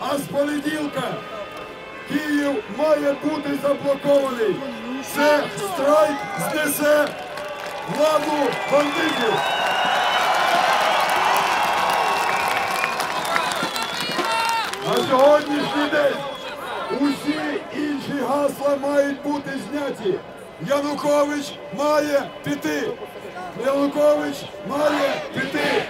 А з понеділка Київ має бути заблокований. Це страйк знесе владу бандитів. На сьогоднішній день усі інші гасла мають бути зняті. Янукович має піти. Янукович має піти.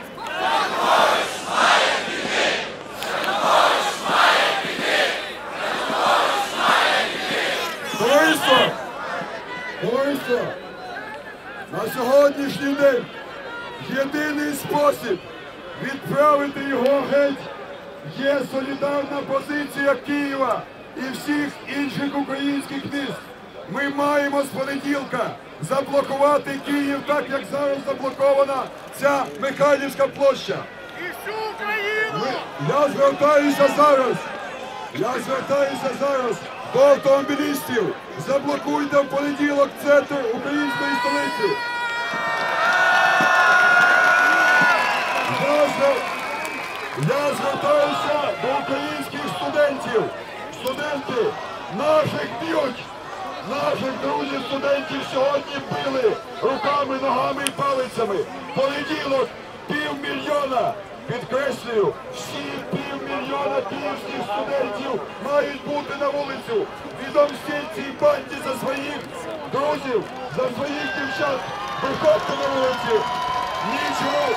Товариство! На сьогоднішній день єдиний спосіб відправити його геть є солідарна позиція Києва і всіх інших українських міст. Ми маємо з понеділка заблокувати Київ так, як зараз заблокована ця Михайлівська площа. І всю Україну! Ми- Я звертаюся зараз. Я звертаюся зараз до автомобілістів. Заблокуйте в понеділок центр української столиці. Я, звертаюся до українських студентів. Студенти наших б'ють. Наших друзів студентів сьогодні били руками, ногами і палицями. Понеділок півмільйона. Підкреслюю, всі півмільйона київських студентів мають бути на вулицю. Відомстіть цій банді за своїх друзів, за своїх дівчат. Виходьте на вулиці. Нічого.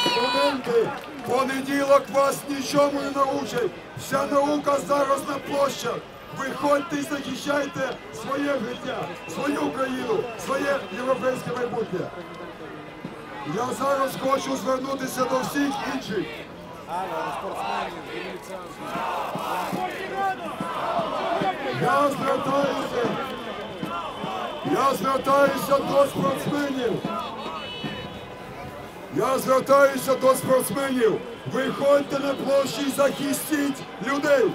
Студенти, понеділок вас нічому не научать. Вся наука зараз на площах. Виходьте і захищайте своє життя, свою країну, своє європейське майбутнє. Я зараз хочу звернутися до всіх інших. Я звертаюся. Я звертаюся до спортсменів. Я звертаюся до спортсменів. Виходьте на площі і захистіть людей.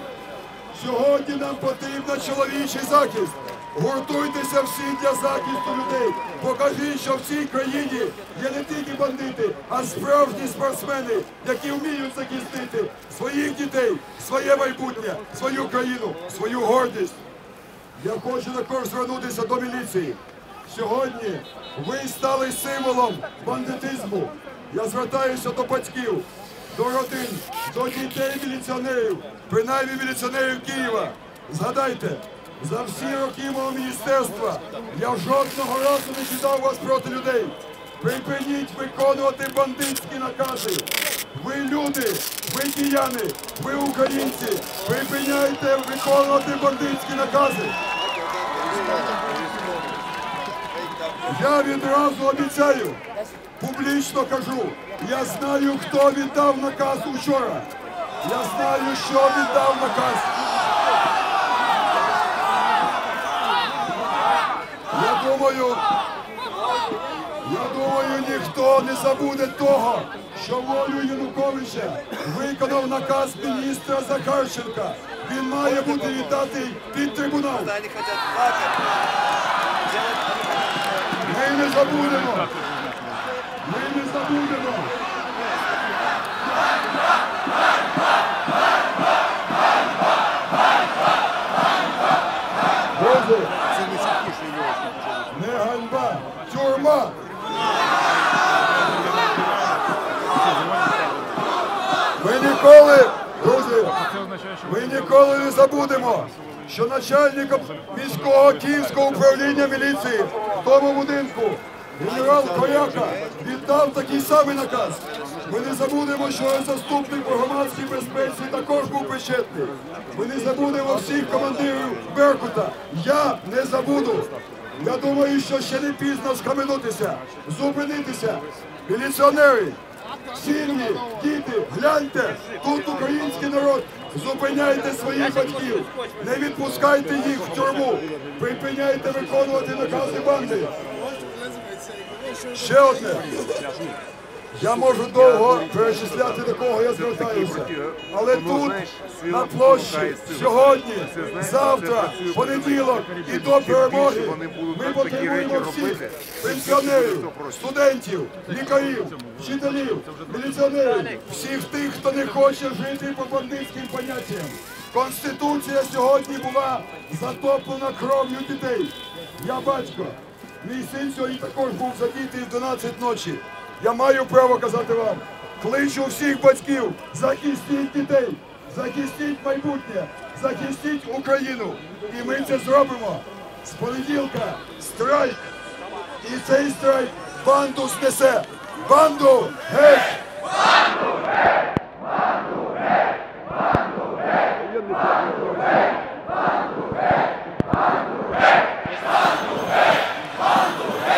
Сьогодні нам потрібен чоловічий захист. Гуртуйтеся всі для захисту людей. Покажіть, що в цій країні є не тільки бандити, а справжні спортсмени, які вміють захистити своїх дітей, своє майбутнє, свою країну, свою гордість. Я хочу також звернутися до міліції. Сьогодні ви стали символом бандитизму. Я звертаюся до батьків, до родин, до дітей міліціонерів, принаймні міліціонерів Києва. Згадайте, за всі роки мого міністерства я жодного разу не кидав вас проти людей. Припиніть виконувати бандитські накази. Ви люди, ви кияни, ви українці. Припиняйте виконувати бандитські накази. Я відразу обіцяю, публічно кажу, я знаю, хто віддав наказ учора. Я знаю, що віддав наказ. Я думаю, я думаю, ніхто не забуде того, що волю Януковича виконав наказ міністра Захарченка. Він має бути віддатий під трибунал. Ми не забудемо. Ми не забудемо. Друзі, не ганьба, тюрма. Ми ніколи, друзі, ми ніколи не забудемо, що начальником міського київського управління міліції в тому будинку генерал Кояка віддав такий самий наказ. Ми не забудемо, що заступник по громадській безпеці також був причетний. Ми не забудемо всіх командирів Беркута. Я не забуду. Я думаю, що ще не пізно схаменутися, зупинитися. Міліціонери, Сім'ї, діти, гляньте, тут український народ. Зупиняйте своїх батьків, не відпускайте їх в тюрму, припиняйте виконувати накази банди. Ще одне. Я можу довго перечисляти до кого я звертаюся. Але тут, на площі, сьогодні, завтра, понеділок і до перемоги ми потребуємо всіх пенсіонерів, студентів, лікарів, вчителів, міліціонерів, всіх тих, хто не хоче жити по бандитським поняттям. Конституція сьогодні була затоплена кров'ю дітей. Я батько. Мій син сьогодні також був задітий в 12 ночі. Я маю право казати вам. Кличу всіх батьків, захистіть дітей, захистіть майбутнє, захистіть Україну. І ми це зробимо. З понеділка страйк. І цей страйк банду снесе. Банду геть!